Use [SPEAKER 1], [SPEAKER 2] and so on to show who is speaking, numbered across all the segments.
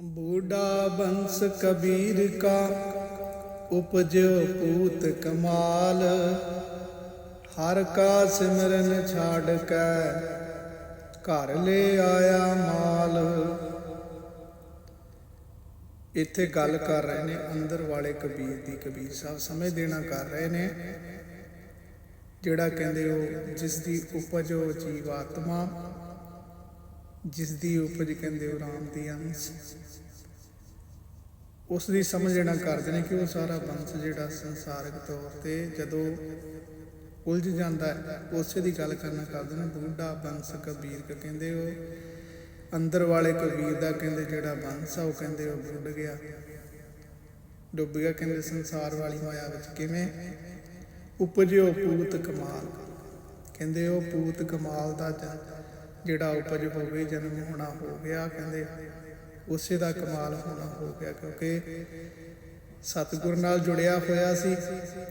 [SPEAKER 1] ਬੂਡਾ ਬੰਸ ਕਬੀਰ ਕਾ, ਉਪਜਿਓ ਪੂਤ ਕਮਾਲ। ਹਰ ਕਾ ਸਿਮਰਨ ਛਾੜ ਕੈ, ਘਰ ਲੈ ਆਇਆ ਮਾਲ। ਇੱਥੇ ਗੱਲ ਕਰ ਰਹੇ ਨੇ ਅੰਦਰ ਵਾਲੇ ਕਬੀਰ ਦੀ। ਕਬੀਰ ਸਾਹਿਬ ਸਮਝ ਦੇਣਾ ਕਰ ਰਹੇ ਨੇ। ਜਿਹੜਾ ਕਹਿੰਦੇ ਉਹ, ਜਿਸ ਦੀ ਉਪਜ ਉਹ ਜੀਵਾਤਮਾ ਜਿਸ ਦੀ ਉਪਜ ਕਹਿੰਦੇ ਉਹ ਰਾਮ ਦੀ ਅੰਸ਼। ਉਸ ਦੀ ਸਮਝ ਲੈਣਾ ਕਰਦੇ ਨੇ ਕਿ ਉਹ ਸਾਰਾ ਬੰਸ ਜਿਹੜਾ ਸੰਸਾਰਿਕ ਤੌਰ ਤੇ ਜਦੋਂ ਉਲਝ ਜਾਂਦਾ ਹੈ, ਉਸੇ ਦੀ ਗੱਲ ਕਰਨਾ ਕਰਦੇ ਨੇ, ਬੁੱਢਾ ਬੰਸ ਕਬੀਰ ਕਹਿੰਦੇ ਉਹ, ਅੰਦਰ ਵਾਲੇ ਕਬੀਰ ਦਾ ਕਹਿੰਦੇ ਜਿਹੜਾ ਬੰਸ ਆ, ਉਹ ਕਹਿੰਦੇ ਉਹ ਬੁੱਢ ਗਿਆ। ਡੁੱਬ ਗਿਆ ਕਹਿੰਦੇ ਸੰਸਾਰ ਵਾਲੀ ਮਾਇਆ ਵਿੱਚ ਕਿਵੇਂ? ਉਪਜਿਓ ਪੂਤ ਕਮਾਲ। ਕਹਿੰਦੇ ਉਹ ਪੂਤ ਕਮਾਲ ਦਾ ਜ- ਜਿਹੜਾ ਉਪਜ ਹੋਵੇ, ਜਨਮ ਹੋਣਾ ਹੋ ਗਿਆ, ਕਹਿੰਦੇ ਉਸੇ ਦਾ ਕਮਾਲ ਹੋਣਾ ਹੋ ਗਿਆ, ਕਿਉਂਕਿ ਸਤਿਗੁਰ ਨਾਲ ਜੁੜਿਆ ਹੋਇਆ ਸੀ,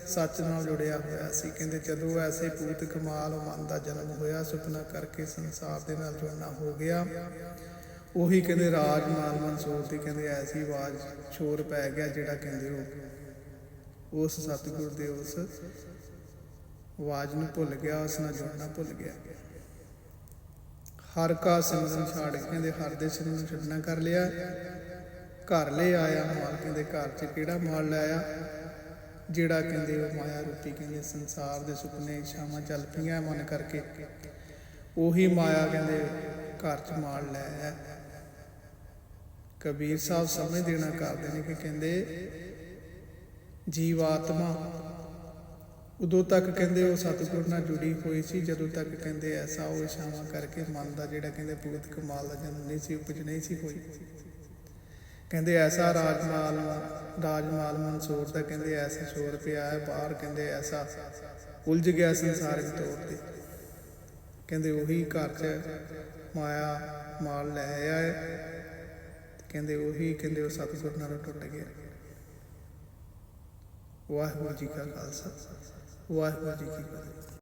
[SPEAKER 1] ਸੱਚ ਨਾਲ ਜੁੜਿਆ ਹੋਇਆ ਸੀ, ਕਹਿੰਦੇ ਜਦੋਂ ਐਸੇ ਪੂਤ ਕਮਾਲ ਮਨ ਦਾ ਜਨਮ ਹੋਇਆ, ਸੁਪਨਾ ਕਰਕੇ ਸੰਸਾਰ ਦੇ ਨਾਲ ਜੁੜਨਾ ਹੋ ਗਿਆ, ਉਹੀ ਕਹਿੰਦੇ ਰਾਜ ਮਾਨ ਮਨਸੂਰ 'ਤੇ ਕਹਿੰਦੇ ਐਸੀ ਆਵਾਜ਼ ਸ਼ੋਰ ਪੈ ਗਿਆ ਜਿਹੜਾ ਕਹਿੰਦੇ ਉਹ, ਉਸ ਸਤਿਗੁਰ ਦੇ ਉਸ ਆਵਾਜ਼ ਨੂੰ ਭੁੱਲ ਗਿਆ, ਉਸ ਨਾਲ ਜੁੜਨਾ ਭੁੱਲ ਗਿਆ। ਹਰ ਕਾ ਸਿਮਰਨ ਛਾੜ ਕੇ ਕਹਿੰਦੇ ਹਰ ਦੇ ਸਿਮਰਨ ਛੱਡਣਾ ਕਰ ਲਿਆ। ਘਰ ਲੈ ਆਇਆ ਮਾਲ ਕਹਿੰਦੇ ਘਰ 'ਚ ਕਿਹੜਾ ਮਾਲ ਲੈ ਜਿਹੜਾ ਕਹਿੰਦੇ ਉਹ ਮਾਇਆ ਰੂਪੀ ਕਹਿੰਦੇ ਸੰਸਾਰ ਦੇ ਸੁਪਨੇ, ਇਛਾਵਾਂ ਚੱਲ ਪਈਆਂ ਮਨ ਕਰਕੇ। ਉਹੀ ਮਾਇਆ ਕਹਿੰਦੇ ਘਰ 'ਚ ਮਾਲ ਲੈ ਆਇਆ ਕਬੀਰ ਸਾਹਿਬ ਸਮਝ ਦੇਣਾ ਕਰਦੇ ਨੇ ਕਿ ਕਹਿੰਦੇ ਜੀਵਾਤਮਾ ਉਦੋਂ ਤੱਕ ਕਹਿੰਦੇ ਉਹ ਸਤਿਗੁਰ ਨਾਲ ਜੁੜੀ ਹੋਈ ਸੀ, ਜਦੋਂ ਤੱਕ ਕਹਿੰਦੇ ਐਸਾ ਉਹ ਇਛਾਵਾਂ ਕਰਕੇ ਮਨ ਦਾ ਜਿਹੜਾ ਕਹਿੰਦੇ ਪੂਰਤ ਕਮਾਲ ਦਾ ਜਨਮ ਨਹੀਂ ਸੀ, ਉਪਜ ਨਹੀਂ ਸੀ ਹੋਈ। ਕਹਿੰਦੇ ਐਸਾ ਰਾਜਮਾਲ ਰਾਜਮਾਲ ਮਨਸੂਰ ਦਾ ਕਹਿੰਦੇ ਐਸਾ ਸ਼ੋਰ ਪਿਆ ਹੈ, ਬਾਹਰ ਕਹਿੰਦੇ ਐਸਾ ਉਲਝ ਗਿਆ ਸੰਸਾਰਿਕ ਤੌਰ ਤੇ। ਕਹਿੰਦੇ ਉਹੀ ਘਰ 'ਚ ਮਾਇਆ ਮਾਲ ਲੈ ਆਇਆ ਕਹਿੰਦੇ ਉਹੀ ਕਹਿੰਦੇ ਉਹ ਸਤਿਗੁਰ ਨਾਲ ਟੁੱਟ ਗਿਆ। ਵਾਹਿਗੁਰੂ ਜੀ ਕਾ ਖਾਲਸਾ। ਵਾਹਿਗੁਰੂ ਜੀ ਕੀ ਫਤਿਹ।